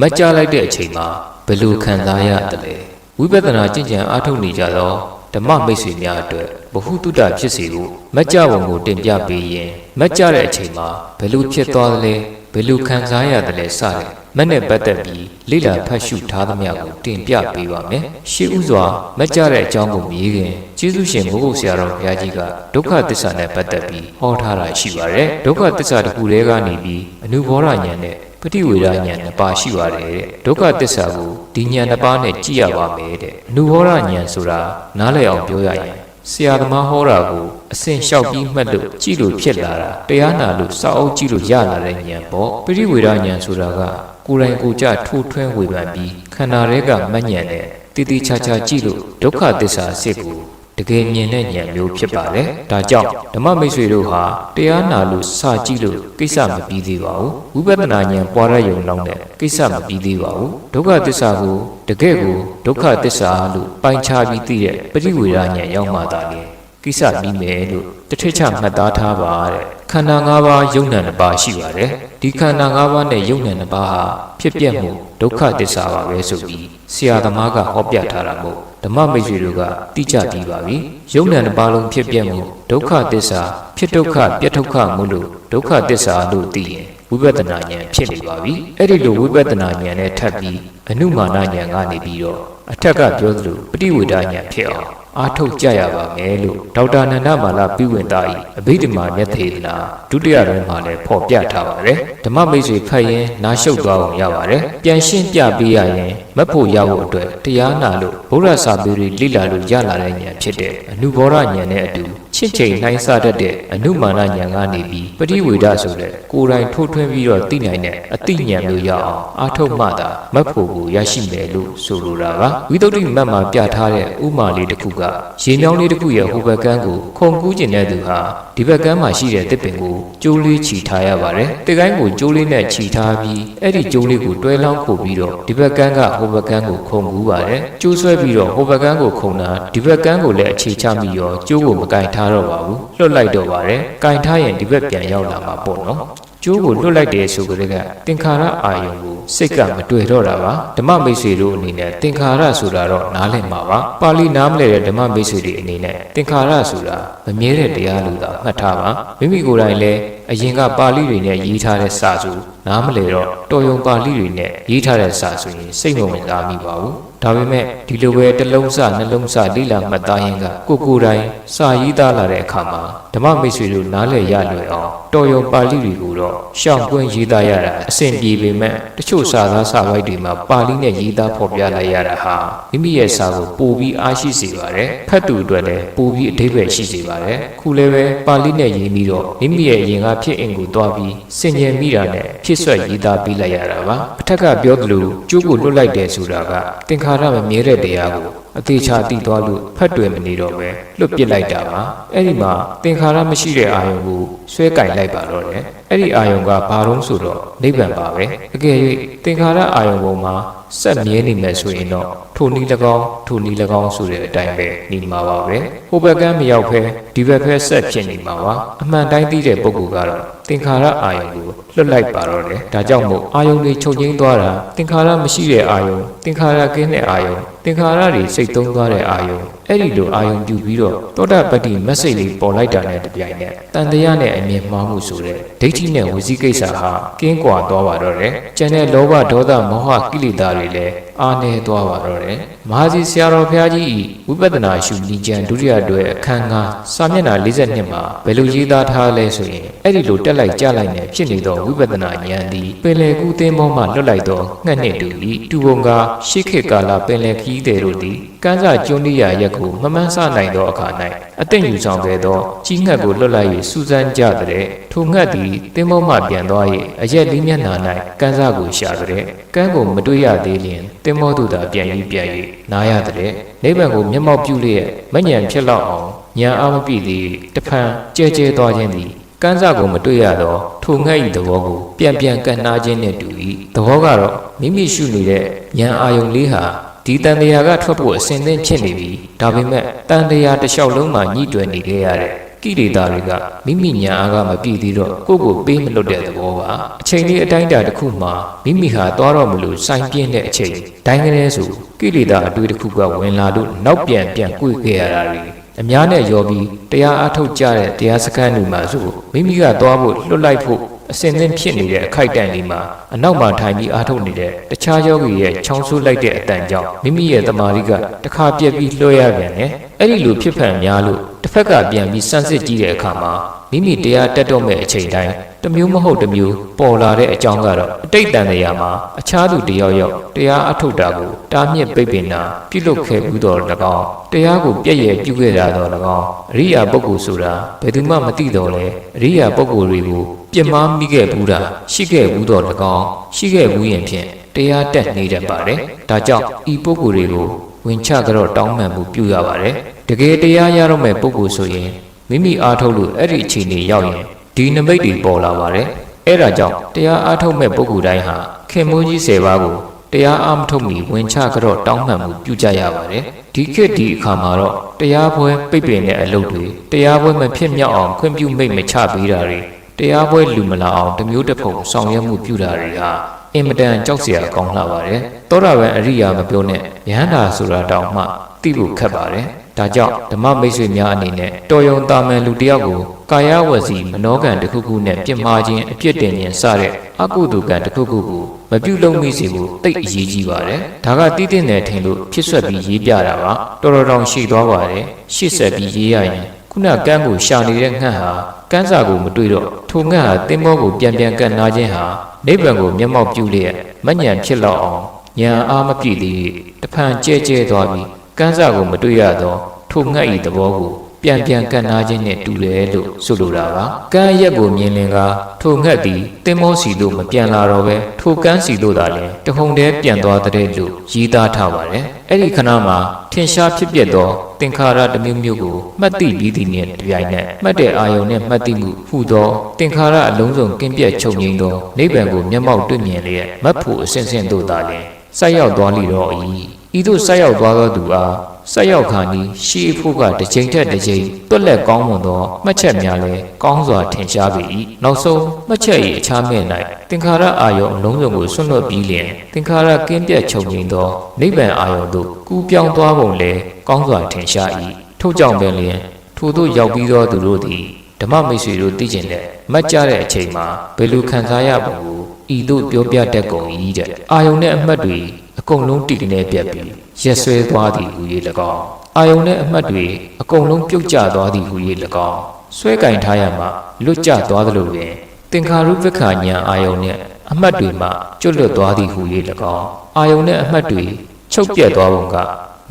မတ်ကြလိုက်တဲ့အချိန်မှာဘယ်လိုခံစားရတယ်လဲဝိပဿနာကျင့်ကြံအားထုတ်နေကြသောဓမ္မမိတ်ဆွေများအတွက်ဘ ഹു တုတ္တဖြစ်စေဖို့မတ်ကြပုံကိုတင်ပြပေးရင်မတ်ကြတဲ့အချိန်မှာဘယ်လိုဖြစ်သွားသလဲဘယ်လိုခံစားရတယ်လဲစတယ်မက်နဲ့ပတ်သက်ပြီးလိလာဖတ်ရှုထားသမျှကိုတင်ပြပေးပါမယ်ရှေးဥစွာမတ်ကြတဲ့အကြောင်းကိုမြည်ခင်ကျေးဇူးရှင်မိုးကုတ်ဆရာတော်ဘုရားကြီးကဒုက္ခသစ္စာနဲ့ပတ်သက်ပြီးဟောထားတာရှိပါတယ်ဒုက္ခသစ္စာတစ်ခုတည်းကနေပြီးအနုဘောဓဉာဏ်နဲ့ ပฏิဝေဒဉာဏ်နှစ်ပါးရှိပါတယ်တဲ့ဒုက္ခသစ္စာကိုဒီဉာဏ်နှစ်ပါးနဲ့ကြည့်ရပါမယ်တဲ့အနုဘောဓဉာဏ်ဆိုတာနားလည်အောင်ပြောရရင်ဆရာသမားဟောတာကိုအစင်လျှောက်ပြီးမှတ်လို့ကြည့်လို့ဖြစ်လာတာတရားနာလို့စောက်အုပ်ကြည့်လို့ရလာတဲ့ဉာဏ်ပေါ့ပฏิဝေဒဉာဏ်ဆိုတာကကိုယ်တိုင်ကိုယ်ကြထိုးထွင်းဝေဖန်ပြီးခန္ဓာတွေကမဉဏ်နဲ့တည်တည်ချာချာကြည့်လို့ဒုက္ခသစ္စာအစစ်ကို တကယ်မြင်တဲ့ဉာဏ်မျိုးဖြစ်ပါတယ်။ဒါကြောင့်ဓမ္မမိတ်ဆွေတို့ဟာတရားနာလို့စကြည့်လို့ကိစ္စမပြီးသေးပါဘူး။ဝိပဿနာဉာဏ်ပွားရယုံလောက်တဲ့ကိစ္စမပြီးသေးပါဘူး။ဒုက္ခသစ္စာကိုတကယ်ကိုဒုက္ခသစ္စာလို့ပိုင်းခြားပြီးသိတဲ့ပရိဝေဒဉာဏ်ရောက်မှသာလေကိစ္စပြီးမယ်လို့ တထစ်ချမှတ်သားထားပါတဲ့ခန္ဓာ၅ပါးယုံ nant တစ်ပါးရှိပါတယ်ဒီခန္ဓာ၅ပါးနဲ့ယုံ nant တစ်ပါးဟာဖြစ်ပြမှုဒုက္ခသစ္စာပါပဲဆိုပြီးဆရာသမားကဟောပြထားတာမို့ဓမ္မမိတ်ဆွေတို့ကတိကျပြီးပါပြီယုံ nant တစ်ပါးလုံးဖြစ်ပြမှုဒုက္ခသစ္စာဖြစ်ဒုက္ခပြတ်ဒုက္ခမို့လို့ဒုက္ခသစ္စာလို့သိရင်ဝိပဿနာဉာဏ်ဖြစ်နေပါပြီအဲ့ဒီလိုဝိပဿနာဉာဏ်နဲ့ထပ်ပြီးအနုမာနဉာဏ်ကနေပြီးတော့အထက်ကပြောသလိုပฏิဝေဒဉာဏ်ဖြစ်အောင် အားထုတ်ကြရပါမယ်လို့ဒေါက်တာနန္ဒမာလာပြည်ဝင်သား၏အဘိဓမ္မာမျက်သေးသနာဒုတိယတွင်မှာလည်းဖော်ပြထားပါတယ်ဓမ္မမိတ်ဆွေဖတ်ရင်နားရှုပ်သွားအောင်ရပါတယ်ပြန်ရှင်းပြပေးရရင်မက်ဖို့ရဖို့အတွက်တရားနာလို့ဘုရားစာပေတွေလိလာလို့ရလာတဲ့ဉာဏ်ဖြစ်တဲ့အနုဘောဓဉာဏ်နဲ့အတူ ချစ်ချိန်နှိုင်းဆတတ်တဲ့အနုမာနဉာဏ်ကနေပြီးပฏิဝေဒဆိုတဲ့ကိုယ်တိုင်ထိုးထွင်းပြီးတော့သိနိုင်တဲ့အသိဉာဏ်မျိုးရအောင်အားထုတ်မှသာမက်ဖို့ကိုရရှိမယ်လို့ဆိုလိုတာပါဝိသုဒ္ဓိမတ်မှာပြထားတဲ့ဥမာလေးတစ်ခုကရေမြောင်းလေးတစ်ခုရဲ့ဟိုဘက်ကန်းကိုခုံကူးကျင်တဲ့သူဟာဒီဘက်ကန်းမှာရှိတဲ့တစ်ပင်ကိုကျိုးလေးချီထားရပါတယ်တစ်ကိုင်းကိုကျိုးလေးနဲ့ချီထားပြီးအဲ့ဒီကျိုးလေးကိုတွဲလောင်းခုတ်ပြီးတော့ဒီဘက်ကန်းကဟိုဘက်ကန်းကိုခုံကူးပါတယ်ကျိုးဆွဲပြီးတော့ဟိုဘက်ကန်းကိုခုံတာဒီဘက်ကန်းကိုလည်းအခြေချမိရောကျိုးကိုမကင်ထားတော့ပါဘူးလွတ်လိုက်တော့ပါတယ်ကင်ထားရင်ဒီဘက်ပြန်ရောက်လာမှာပေါ့နော်ကျိုးကိုလွတ်လိုက်တယ်ဆိုကြတဲ့ကသင်္ခါရအာယုံကိုစိတ်ကမတွေ့တော့တာပါဓမ္မမိတ်ဆွေတို့အနေနဲ့သင်္ခါရဆိုတာတော့နားလည်မှာပါပါဠိနားမလည်တဲ့ဓမ္မမိတ်ဆွေတွေအနေနဲ့သင်္ခါရဆိုတာမမြဲတဲ့တရားလို့သာမှတ်ထားပါမိမိကိုယ်တိုင်လည်း အရင်ကပါဠိတွေနဲ့ရေးထားတဲ့စာစုနားမလည်တော့တော်ယုံပါဠိတွေနဲ့ရေးထားတဲ့စာဆိုရင်စိတ်မဝင်စားမိပါဘူးဒါပေမဲ့ဒီလိုပဲတစ်လုံးစနှလုံးစလိလာမှတ်သားရင်ကကိုကိုယ်တိုင်စာရေးသားလာတဲ့အခါမှာဓမ္မမိတ်ဆွေတို့နားလည်ရလွယ်အောင်တော်ရုံပါဠိတွေကိုတော့ရှောင်ကွင်းရေးသားရတာအဆင်ပြေပေမဲ့တချို့စာသားစာပိုက်တွေမှာပါဠိနဲ့ရေးသားဖော်ပြလိုက်ရတာဟာမိမိရဲ့စာကိုပိုပြီးအားရှိစေပါတယ်ဖတ်သူအတွက်လည်းပိုပြီးအဓိပ္ပာယ်ရှိစေပါတယ်ခုလည်းပဲပါဠိနဲ့ရေးပြီးတော့မိမိရဲ့အရင်ကဖြစ်အင်ကိုတွားပြီးစင်ကြယ်မိတာနဲ့ဖြစ်ဆွက်ရေးသားပေးလိုက်ရတာပါအထက်ကပြောသလိုကျိုးကိုလွတ်လိုက်တယ်ဆိုတာကသင်္ခါရမမြဲတဲ့တရားကိုအသေးချာတည်သွားလို့ဖတ်တွယ်မနေတော့ပဲလွတ်ပစ်လိုက်တာပါအဲ့ဒီမှာသင်္ခါရမရှိတဲ့အာယုံကိုဆွဲကင်လိုက်ပါတော့တယ်အဲ့ဒီအာယုံကဘာတော့ဆိုတော့နိဗ္ဗာန်ပါပဲအကယ်၍သင်္ခါရအာယုံပေါ်မှာစက်မြဲနေမယ်ဆိုရင်တော့ ထိုနည်း၎င်းထိုနည်း၎င်းဆိုတဲ့အတိုင်းပဲနေမှာပါပဲဟိုဘက်ကမရောက်ဖဲဒီဘက်ဖက်ဆက်ဖြစ်နေမှာပါအမှန်တိုင်းသိတဲ့ပုဂ္ဂိုလ်ကတော့သင်္ခါရအာယုံကိုလွတ်လိုက်ပါတော့တယ်ဒါကြောင့်မို့အာယုံတွေချုပ်ငိမ့်သွားတာသင်္ခါရမရှိတဲ့အာယုံသင်္ခါရကင်းတဲ့အာယုံသင်္ခါရတွေစိတ်သုံးသွားတဲ့အာယုံအဲ့ဒီလိုအာယုံပြုပြီးတော့သောတာပတ္တိမက်ဆေ့လေးပေါ်လိုက်တာနဲ့တပြိုင်နက်တန်တရားနဲ့အမြင်မှားမှုဆိုတဲ့ဒိဋ္ဌိနဲ့ဝစီကိစ္စဟာကင်းကွာသွားပါတော့တယ်ကျန်တဲ့လောဘဒေါသမောဟကိလေသာတွေလည်းအာနေသွားပါတော့တယ်မဟာစီဆရာတော်ဘုရားကြီးဤဝိပဿနာရှုနည်းကျမ်းဒုတိယတွဲအခန်း9စာမျက်နှာ42မှာဘယ်လိုရေးသားထားလဲဆိုရင်အဲ့ဒီလိုတက်လိုက်ကြလိုက်နဲ့ဖြစ်နေသောဝိပဿနာဉာဏ်သည်ပင်လယ်ကူးသင်းပေါ်မှလွတ်လိုက်သောငှက်နှင့်တူ၏တူပုံကရှေးခေတ်ကာလပင်လယ်ခီးသည်တို့သည်ကန်းစာကျွန်းရိယာရက်ကိုမမှန်းဆနိုင်သောအခါ၌အသိဉာဏ်ဆောင်ခဲ့သောကြီးငှက်ကိုလွတ်လိုက်၍စူးစမ်းကြတဲ့ထိုငှက်သည်သင်းပေါ်မှပြန်သွား၍အရက်လေးမျက်နှာ၌ကန်းစာကိုရှာတဲ့ကန်းကိုမတွေ့ရသေးလျင်သင်းမောသူသာပြန်၍ပြန်၍နားရတဲ့နိဗ္ဗာန်ကိုမျက်မှောက်ပြုလျက်မညံဖြစ်လောက်အောင်ညာအားမပြည့်သည်တဖန်ကြဲကြဲသွားခြင်းသည်ကန်းစာကိုမတွေ့ရတော့ထိုငှက်၏သဘောကိုပြန်ပြန်ကန်နာခြင်းနှင့်တူ၏သဘောကတော့မိမိရှုနေတဲ့ဉာဏ်အာယုံလေးဟာ ဒီတန်တရားကထွက်ဖို့အစဉ်သင့်ဖြစ်နေပြီဒါပေမဲ့တန်တရားတစ်လျှောက်လုံးမှာညှိတွယ်နေခဲ့ရတဲ့ကိလေသာတွေကမိမိညာအားကမပြည့်သေးတော့ကိုယ့်ကိုပေးမလွတ်တဲ့သဘောပါအချိန်လေးအတိုင်းအတာတစ်ခုမှမိမိဟာသွားတော့မလို့စိုင်းပြင်းတဲ့အချိန်ဒိုင်းကလေးဆိုကိလေသာအတွေ့တစ်ခုကဝင်လာလို့နောက်ပြန်ပြန်꿰ခဲ့ရတာတွေအများနဲ့ရောပြီးတရားအားထုတ်ကြတဲ့တရားစခန်းတွေမှာဆိုမိမိကသွားဖို့လွတ်လိုက်ဖို့ အစင်သင်းဖြစ်နေတဲ့အခိုက်အတန့်လေးမှာအနောက်မှာထိုင်ပြီးအားထုတ်နေတဲ့တခြားယောဂီရဲ့ချောင်းဆိုးလိုက်တဲ့အတန်ကြောင့်မိမိရဲ့တမာရီကတစ်ခါပြက်ပြီးလွှဲရပြန်တယ်။အဲ့ဒီလိုဖြစ်ဖန်များလို့တစ်ဖက်ကပြန်ပြီးစမ်းစစ်ကြည့်တဲ့အခါမှာမိမိတရားတက်တော့မဲ့အချိန်တိုင်းတစ်မျိုးမဟုတ်တစ်မျိုးပေါ်လာတဲ့အကြောင်းကတော့အတိတ်တန်တရားမှာအခြားသူတယောက်ယောက်တရားအထုတ်တာကိုတားမြစ်ပိတ်ပင်တာပြုလုပ်ခဲ့ဘူးတော်၎င်းတရားကိုပြည့်ရဲ့ပြုခဲ့တာတော်၎င်းအရိယာပုဂ္ဂိုလ်ဆိုတာဘယ်သူမှမသိတော့လဲအရိယာပုဂ္ဂိုလ်တွေကို ပြစ်မှားမိခဲ့ဘူးတာရှိခဲ့ဘူးတော်၎င်းရှိခဲ့ဘူးရင်ဖြင့်တရားတက်နေတတ်ပါတယ်ဒါကြောင့်ဤပုဂ္ဂိုလ်တွေကိုဝင်ချကြတော့တောင်းပန်မှုပြုရပါတယ်တကယ်တရားရတော့မဲ့ပုဂ္ဂိုလ်ဆိုရင်မိမိအားထုတ်လို့အဲ့ဒီအခြေအနေရောက်ရင်ဒီနမိတ်တွေပေါ်လာပါတယ်အဲ့ဒါကြောင့်တရားအားထုတ်မဲ့ပုဂ္ဂိုလ်တိုင်းဟာခင်မိုးကြီး၁၀ပါးကိုတရားအားမထုတ်မီဝင်ချကြတော့တောင်းပန်မှုပြုကြရပါတယ်ဒီခေတ်ဒီအခါမှာတော့တရားပွဲပိတ်ပင်တဲ့အလုပ်တွေတရားပွဲမဖြစ်မြောက်အောင်ခွင့်ပြုမိတ်မချပေးတာတွေ တရားပွဲလူမလာအောင်တစ်မျိုးတစ်ဖုံဆောင်ရွက်မှုပြုတာတွေဟာအင်မတန်ကြောက်စရာကောင်းလာပါတယ်သောတာပန်အရိယာမပြောနဲ့ယဟန္တာဆိုတာတောင်မှသိဖို့ခက်ပါတယ်ဒါကြောင့်ဓမ္မမိတ်ဆွေများအနေနဲ့တော်ယုံတာမန်လူတစ်ယောက်ကိုကာယဝစီမနောကံတစ်ခုခုနဲ့ပြစ်မှားခြင်းအပြစ်တင်ခြင်းစတဲ့အကုသိုလ်ကံတစ်ခုခုကိုမပြုတ်လုံးမိစေဖို့တိတ်အရေးကြီးပါတယ်။ဒါကတည်တည်နေထင်လို့ဖြစ်ဆွက်ပြီးရေးပြတာပါ။တော်တော်တောင်ရှိသွားပါတယ်။ရှစ်ဆက်ပြီးရေးရရင်ခုနကန်းကိုရှာနေတဲ့ငှက်ဟာ ကန်းစာကိုမတွေ့တော့ထိုငှက်ဟာတင်းမောကိုပြန်ပြန်ကန့်နာခြင်းဟာနိဗ္ဗာန်ကိုမျက်မှောက်ပြုလျက်မညံဖြစ်လောက်အောင်ဉာဏ်အားမပြည့်သေးတဖန်ကြဲကြဲသွားပြီးကန်းစာကိုမတွေ့ရတော့ထိုငှက်ဤသဘောကို ပြန်ပြန်ကန့်နာခြင်းနဲ့တူတယ်လို့ဆိုလိုတာပါကန်းရက်ကိုမြင်လင်ကထိုငှက်သည်တင်မောစီတို့မပြန်လာတော့ပဲထိုကန်းစီတို့သာလျှင်တဟုန်တည်းပြန်သွားတဲ့လို့ရည်သားထားပါတယ်အဲ့ဒီခဏမှာထင်ရှားဖြစ်ပျက်သောသင်္ခါရတစ်မျိုးမျိုးကိုမှတ်သိပြီးသည်နှင့်တပြိုင်နက်မှတ်တဲ့အာယုံနဲ့မှတ်သိမှုဟူသောသင်္ခါရအလုံးစုံကင်းပြတ်ချုပ်ငြိမ်းသောနိဗ္ဗာန်ကိုမျက်မှောက်တွေ့မြင်လျက်မတ်ဖို့အစဉ်စဉ်တို့သာလျှင်ဆက်ရောက်သွားလိတော့၏ဤသို့ဆက်ရောက်သွားသောသူအား ဆက်ရောက်ခါနီးရှေးဖို့ကတစ်ချိန်ထက်တစ်ချိန်တွက်လက်ကောင်းမွန်သောမှတ်ချက်များလည်းကောင်းစွာထင်ရှားပေ၏နောက်ဆုံးမှတ်ချက်၏အခြားမဲ့၌သင်္ခါရအာယုံအလုံးစုံကိုဆွန့်လွတ်ပြီးလျင်သင်္ခါရကင်းပြတ်ချုပ်ငြိမ်းသောနိဗ္ဗာန်အာယုံသို့ကူးပြောင်းသွားပုံလည်းကောင်းစွာထင်ရှား၏ထို့ကြောင့်ပင်လျင်ထိုသို့ရောက်ပြီးသောသူတို့သည်ဓမ္မမိတ်ဆွေတို့သိကျင်တဲ့မှတ်ကြတဲ့အချိန်မှာဘယ်လိုခံစားရပုံကိုဤသို့ပြောပြတတ်ကုန်၏တဲ့အာယုံနဲ့အမှတ်တွေအကုန်လုံးတည်နေပြတ်ပြီး ရက်ဆွဲသွားသည်ဟူ၍၎င်းအာယုံနဲ့အမှတ်တွေအကုန်လုံးပြုတ်ကျသွားသည်ဟူ၍၎င်းဆွဲကင်ထားရမှလွတ်ကျသွားသလိုပင်သင်္ခါရုပ္ပခာညာအာယုံနဲ့အမှတ်တွေမှကျွတ်လွတ်သွားသည်ဟူ၍၎င်းအာယုံနဲ့အမှတ်တွေချုပ်ပြတ်သွားပုံက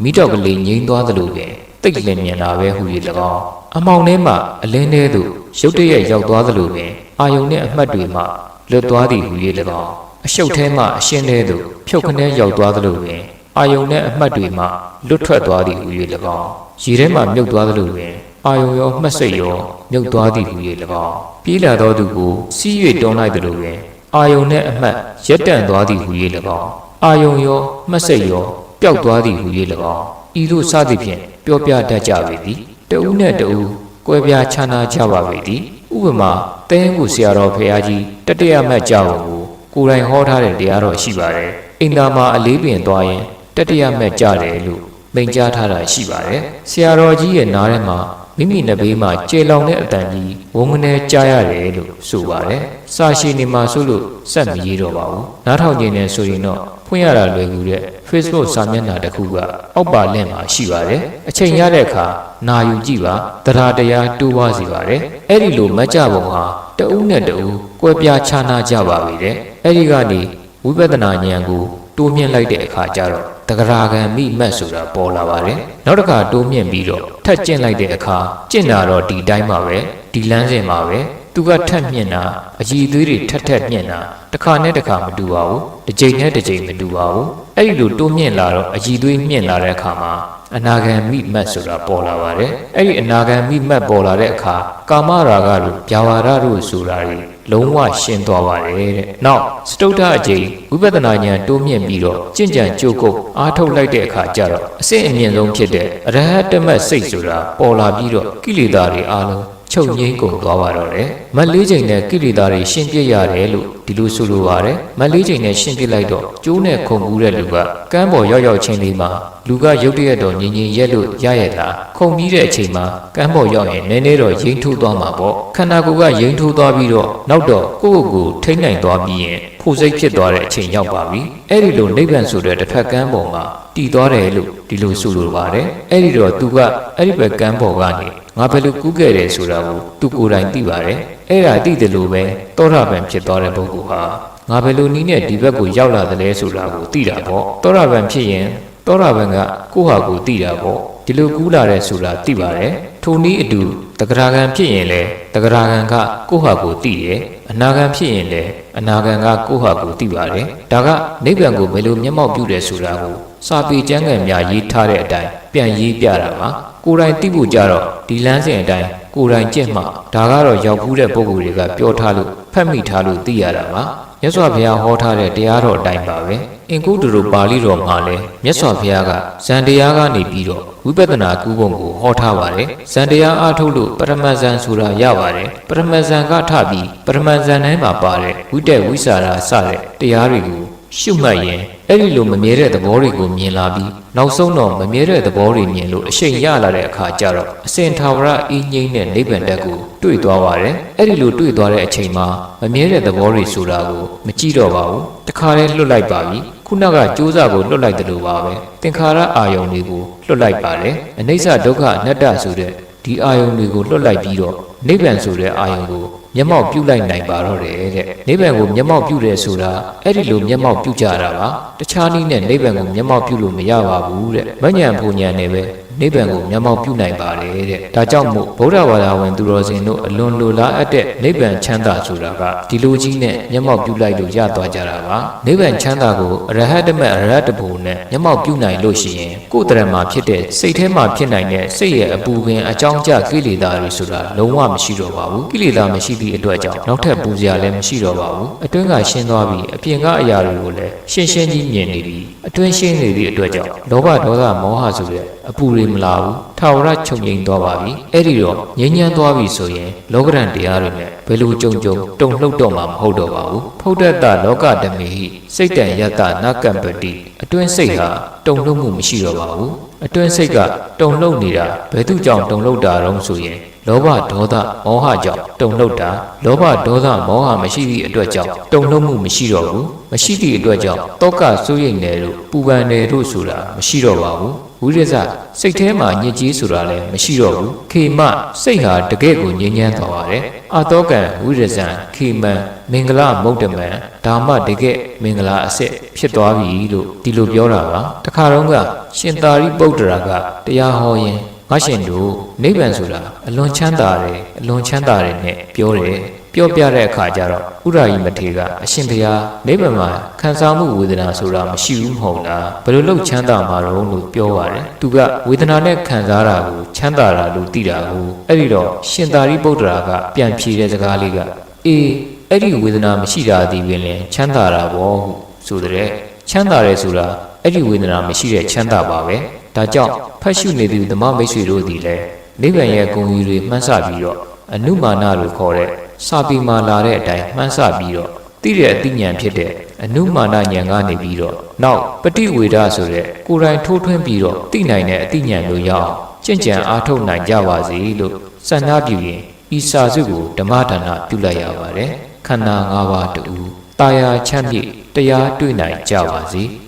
မိတော့ကလေးငြိမ်းသွားသလိုပင်တိတ်လင်မြင်လာပဲဟူ၍၎င်းအမောင်ထဲမှအလင်းထဲသို့ရုတ်တရက်ရောက်သွားသလိုပင်အာယုံနဲ့အမှတ်တွေမှလွတ်သွားသည်ဟူ၍၎င်းအရှုပ်ထဲမှအရှင်းထဲသို့ဖြုတ်ခနဲရောက်သွားသလိုပင် အာယုံနဲ့အမှတ်တွေမှလွတ်ထွက်သွားသည်ဟူ၍၎င်းရေထဲမှမြုပ်သွားသလိုပင်အာယုံရောမှတ်စိတ်ရောမြုပ်သွားသည်ဟူ၍၎င်းပြေးလာသောသူကိုစီး၍တွန်းလိုက်သလိုပင်အာယုံနဲ့အမှတ်ရက်တန့်သွားသည်ဟူ၍၎င်းအာယုံရောမှတ်စိတ်ရောပျောက်သွားသည်ဟူ၍၎င်းဤသို့စသည်ဖြင့်ပြောပြတတ်ကြပေသည်တဦးနဲ့တဦးကွဲပြားခြားနာကြပါပေသည်ဥပမာတဲဟုဆရာတော်ဖရာကြီးတတရမှတ်ကြောင်းကိုကိုယ်တိုင်ဟောထားတဲ့တရားတော်ရှိပါတယ်။အိမ်သာမှာအလေးပင်သွားရင် တတရမှတ်ကြတယ်လို့မိန့်ကြားထားတာရှိပါတယ်။ဆရာတော်ကြီးရဲ့နားထဲမှာမိမိနဘေးမှာကျေလောင်တဲ့အတန်ကြီးဝုန်းကနေကြားရတယ်လို့ဆိုပါတယ်။စာရှိနေမှာဆိုလို့စက်မရေးတော့ပါဘူး။နားထောင်ခြင်းနဲ့ဆိုရင်တော့ဖွင့်ရတာလွယ်ကူတဲ့ Facebook စာမျက်နှာတစ်ခုကအောက်ပါလင့်မှာရှိပါတယ်။အချိန်ရတဲ့အခါနာယူကြည့်ပါတရားတရားတိုးပွားစီပါတယ်။အဲ့ဒီလိုမကြပုံဟာတဦးနဲ့တဦးကွဲပြားခြားနာကြပါပြီတဲ့။အဲ့ဒီကနေဝိပဿနာဉာဏ်ကိုတိုးမြင့်လိုက်တဲ့အခါကျတော့ တဂရာဂံမိမတ်ဆိုတာပေါ်လာပါတယ်။နောက်တစ်ခါတိုးမြင့်ပြီးတော့ထပ်ကျင့်လိုက်တဲ့အခါကျင့်တာတော့ဒီတိုင်းပါပဲဒီလမ်းစဉ်ပါပဲသူကထက်မြင့်တာအည်သွေးတွေထက်ထက်မြင့်တာတစ်ခါနဲ့တစ်ခါမတူပါဘူးတစ်ချိန်နဲ့တစ်ချိန်မတူပါဘူးအဲ့ဒီလိုတိုးမြင့်လာတော့အည်သွေးမြင့်လာတဲ့အခါမှာအနာဂံမိမတ်ဆိုတာပေါ်လာပါတယ်အဲ့ဒီအနာဂံမိမတ်ပေါ်လာတဲ့အခါကာမရာဂတို့ဗျာဝါဒတို့ဆိုတာတွေ လုံးဝရှင်းသွားပါတယ်တဲ့နောက်စတုဒ္ဓအကျိဝိပဿနာဉာဏ်တိုးမြင့်ပြီးတော့ကြင်ကြံကြိုးကုပ်အားထုတ်လိုက်တဲ့အခါကျတော့အစစ်အမြင့်ဆုံးဖြစ်တဲ့အရဟတမတ်စိတ်ဆိုတာပေါ်လာပြီးတော့ကိလေသာတွေအားလုံးချုပ်ငိမ့်ကုန်သွားပါတော့တယ်မတ်လေးချိန်နဲ့ကိလေသာတွေရှင်းပြရတယ်လို့ ဒီလိုဆိုလိုပါတယ်မတ်လေးချိန်နဲ့ရှင်းပြလိုက်တော့ကျိုးနဲ့ခုံကူးတဲ့လူကကမ်းပေါ်ရောက်ရောက်ချင်းလေးမှာလူကရုတ်တရက်တော့ငြင်းငြင်းရက်လို့ရရတာခုံပြီးတဲ့အချိန်မှာကမ်းပေါ်ရောက်ရင်နည်းနည်းတော့ရိမ့်ထိုးသွားမှာပေါ့ခန္ဓာကိုယ်ကရိမ့်ထိုးသွားပြီးတော့နောက်တော့ကိုယ့်ကိုယ်ကိုထိမ့်နိုင်သွားပြီးရင်ဖို့စိတ်ဖြစ်သွားတဲ့အချိန်ရောက်ပါပြီအဲ့ဒီလိုနိဗ္ဗာန်ဆိုတဲ့တစ်ဖက်ကမ်းပေါ်မှာတည်သွားတယ်လို့ဒီလိုဆိုလိုပါတယ်အဲ့ဒီတော့သူကအဲ့ဒီဘက်ကမ်းပေါ်ကနေငါဘယ်လိုကူးခဲ့တယ်ဆိုတာကိုသူကိုယ်တိုင်သိပါတယ် အဲ့ဒါသိတယ်လို့ပဲတောရပံဖြစ်သွားတဲ့ပုဂ္ဂိုလ်ဟာငါဘယ်လိုနည်းနဲ့ဒီဘက်ကိုရောက်လာတယ်လဲဆိုတာကိုသိတာပေါ့တောရပံဖြစ်ရင်တောရဘံကကိုယ့်ဟာကိုယ်သိတာပေါ့ဒီလိုကူးလာတဲ့ဆိုတာသိပါတယ်ထိုနည်းအတူတဂရဂံဖြစ်ရင်လေတဂရဂံကကိုယ့်ဟာကိုယ်သိတယ်အနာဂံဖြစ်ရင်လေအနာဂံကကိုယ့်ဟာကိုယ်သိပါတယ်ဒါကနိဗ္ဗာန်ကိုဘယ်လိုမျက်မှောက်ပြုတယ်ဆိုတာကိုစာပေကျမ်းဂန်များရေးထားတဲ့အတိုင်းပြန်ရေးပြတာပါကိုယ်တိုင်သိဖို့ကြတော့ဒီလမ်းစဉ်အတိုင်း ကိုယ်တိုင်ကြက်မှဒါကတော့ရောက်ဘူးတဲ့ပုံကိုယ်တွေကပြောထားလို့ဖတ်မိထားလို့သိရတာပါမြတ်စွာဘုရားဟောထားတဲ့တရားတော်အတိုင်းပါပဲအင်ကုတ္တရပါဠိတော်မှာလည်းမြတ်စွာဘုရားကဇန်တရားကနေပြီးတော့ဝိပဿနာကုပုံကိုဟောထားပါတယ်ဇန်တရားအထုတ်လို့ပရမဇန်ဆိုတာရပါတယ်ပရမဇန်ကထပြီးပရမဇန်တိုင်းမှာပါတဲ့ဝိတက်ဝိစာရာစတဲ့တရားတွေကိုရှုမှတ်ရင် အဲ့ဒီလိုမမြဲတဲ့သဘောတွေကိုမြင်လာပြီးနောက်ဆုံးတော့မမြဲတဲ့သဘောတွေမြင်လို့အရှိန်ရလာတဲ့အခါကျတော့အစင်ထာဝရအင်းငိမ့်တဲ့နိဗ္ဗာန်တက်ကိုတွေ့သွားပါတယ်အဲ့ဒီလိုတွေ့သွားတဲ့အချိန်မှာမမြဲတဲ့သဘောတွေဆိုတာကိုမကြည့်တော့ပါဘူးတခါတည်းလွတ်လိုက်ပါပြီခုနကကြိုးစားကိုလွတ်လိုက်တယ်လို့ပါပဲသင်္ခါရအာယုန်တွေကိုလွတ်လိုက်ပါတယ်အနိစ္စဒုက္ခအနတ္တဆိုတဲ့ဒီအာယုန်တွေကိုလွတ်လိုက်ပြီးတော့နိဗ္ဗာန်ဆိုတဲ့အာယုန်ကို မျက်မှောက်ပြုလိုက်နိုင်ပါတော့တယ်တဲ့နိဗ္ဗာန်ကိုမျက်မှောက်ပြုတယ်ဆိုတာအဲ့ဒီလိုမျက်မှောက်ပြုကြတာပါတခြားနည်းနဲ့နိဗ္ဗာန်ကိုမျက်မှောက်ပြုလို့မရပါဘူးတဲ့မညံဖူညံနဲ့ပဲ နိဗ္ဗာန်ကိုမျက်မှောက်ပြုနိုင်ပါတယ်တဲ့ဒါကြောင့်မို့ဗုဒ္ဓဘာသာဝင်သူတော်စင်တို့အလွန်လိုလားအပ်တဲ့နိဗ္ဗာန်ချမ်းသာဆိုတာကဒီလိုကြီးနဲ့မျက်မှောက်ပြုလိုက်လို့ရသွားကြတာပါနိဗ္ဗာန်ချမ်းသာကိုအရဟတမတ်အရဟတဘူနဲ့မျက်မှောက်ပြုနိုင်လို့ရှိရင်ကိုယ်တရမှာဖြစ်တဲ့စိတ်ထဲမှာဖြစ်နိုင်တဲ့စိတ်ရဲ့အပူပင်အကြောင်းကြကိလေသာတွေဆိုတာလုံးဝမရှိတော့ပါဘူးကိလေသာမရှိသည့်အတွက်ကြောင့်နောက်ထပ်ပူစရာလည်းမရှိတော့ပါဘူးအတွင်းကရှင်းသွားပြီးအပြင်ကအရာတွေကိုလည်းရှင်းရှင်းကြီးမြင်နေပြီးအတွင်းရှင်းနေသည့်အတွက်ကြောင့်လောဘဒေါသမောဟဆိုတဲ့အပူတွေမလာဘူးထာဝရချုပ်ငြိမ်သွားပါပြီအဲ့ဒီတော့ငြိမ်းချမ်းသွားပြီဆိုရင်လောကရန်တရားတွေနဲ့ဘယ်လိုကြုံကြုံတုံလှုပ်တော့မှာမဟုတ်တော့ပါဘူးဖုဒ္ဒတလောကဓမေဟိစိတ်တန်ယတနာကံပတိအတွင်းစိတ်ဟာတုံလှုပ်မှုမရှိတော့ပါဘူးအတွင်းစိတ်ကတုံလှုပ်နေတာဘယ်သူကြောင့်တုံလှုပ်တာတုံးဆိုရင်လောဘဒေါသမောဟကြောင့်တုံလှုပ်တာလောဘဒေါသမောဟမရှိသည့်အတွက်ကြောင့်တုံလှုပ်မှုမရှိတော့ဘူးမရှိသည့်အတွက်ကြောင့်တောကစိုးရိမ်တယ်လို့ပူပန်တယ်လို့ဆိုတာမရှိတော့ပါဘူး ဝိရဇစိတ်ထဲမှာညစ်ကြေးဆိုတာလည်းမရှိတော့ဘူးခေမစိတ်ဟာတကယ့်ကိုငြိမ်းချမ်းသွားပါတယ်အာတောကံဝိရဇံခေမံမင်္ဂလမုတ်တမံဒါမှတကယ့်မင်္ဂလာအစစ်ဖြစ်သွားပြီလို့ဒီလိုပြောတာပါတခါတော့ကရှင်သာရိပုတ္တရာကတရားဟောရင်ငါရှင်တို့နိဗ္ဗာန်ဆိုတာအလွန်ချမ်းသာတယ်အလွန်ချမ်းသာတယ်နဲ့ပြောတယ် ပြောပြတဲ့အခါကျတော့ဥရာယီမထေကအရှင်ဘုရားနိဗ္ဗာန်မှာခံစားမှုဝေဒနာဆိုတာမရှိဘူးမဟုတ်လားဘယ်လိုလုပ်ချမ်းသာမှာတော့လို့ပြောပါတယ်သူကဝေဒနာနဲ့ခံစားတာကိုချမ်းသာတာလို့သိတာကိုအဲ့ဒီတော့ရှင်သာရိပုတ္တရာကပြန်ဖြေတဲ့စကားလေးကအေးအဲ့ဒီဝေဒနာမရှိတာဒီပင်လဲချမ်းသာတာပေါ့ဟုဆိုတဲ့ချမ်းသာတယ်ဆိုတာအဲ့ဒီဝေဒနာမရှိတဲ့ချမ်းသာပါပဲဒါကြောင့်ဖတ်ရှုနေသူဓမ္မမိတ်ဆွေတို့သည်လည်းနိဗ္ဗာန်ရဲ့ဂုဏ်ကြီးတွေမှန်းဆပြီးတော့အနုမာနလို့ခေါ်တဲ့ စာပေမှာလာတဲ့အတိုင်းမှန်းဆပြီးတော့သိတဲ့အသိဉာဏ်ဖြစ်တဲ့အနုမာနဉာဏ်ကနေပြီးတော့နောက်ပฏิဝေဒဆိုတဲ့ကိုယ်တိုင်ထိုးထွင်းပြီးတော့သိနိုင်တဲ့အသိဉာဏ်မျိုးရအောင်ကြင်ကြံအားထုတ်နိုင်ကြပါစေလို့စံနာပြုရင်ဤစာစုကိုဓမ္မဒါနပြုလိုက်ရပါတယ်ခန္ဓာ၅ပါးတူတာယာချမ်းမြေ့တရားတွေ့နိုင်ကြပါစေ။